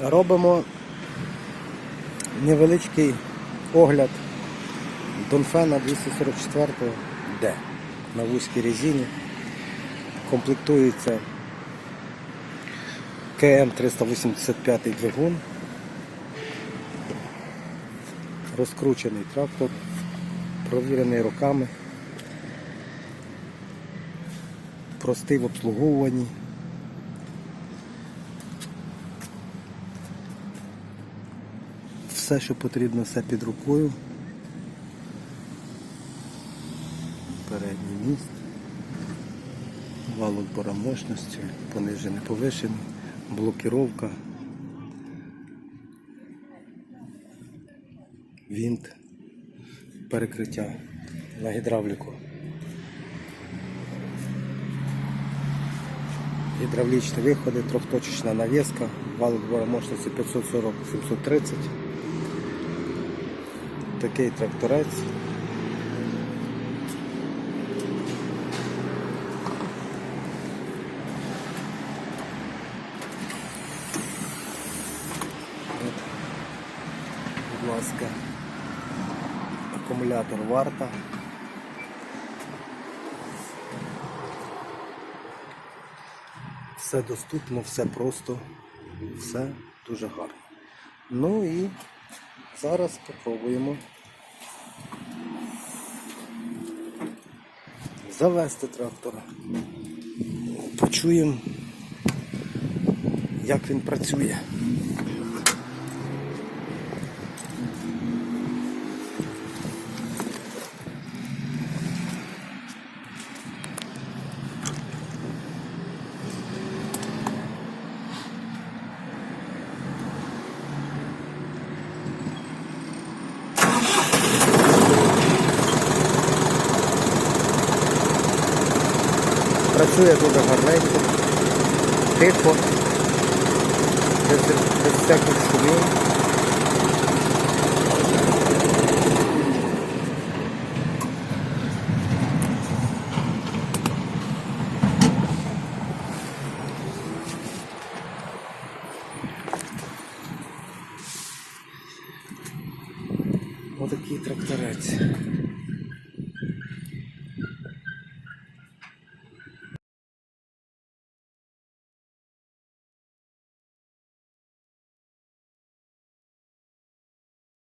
Робимо невеличкий огляд Донфена 244 D на вузькій резині. Комплектується КМ 385 двигун. Розкручений трактор, провірений роками, простий в обслуговуванні. Все, що потрібно, все під рукою. Передній міст, вал отбора мощності, понижений, повишений, блокіровка, вінт, перекриття на гідравліку. Гідравлічні виходи, трьохточечна навіска, вал отбора 540-730. Такий тракторець. Будь ласка, акумулятор варта. Все доступно, все просто, все дуже гарно. Ну і зараз спробуємо завести трактора. Почуємо, як він працює. Працює дуже гарненько, тихо, без, без всяких шумів. Отакий тракторець.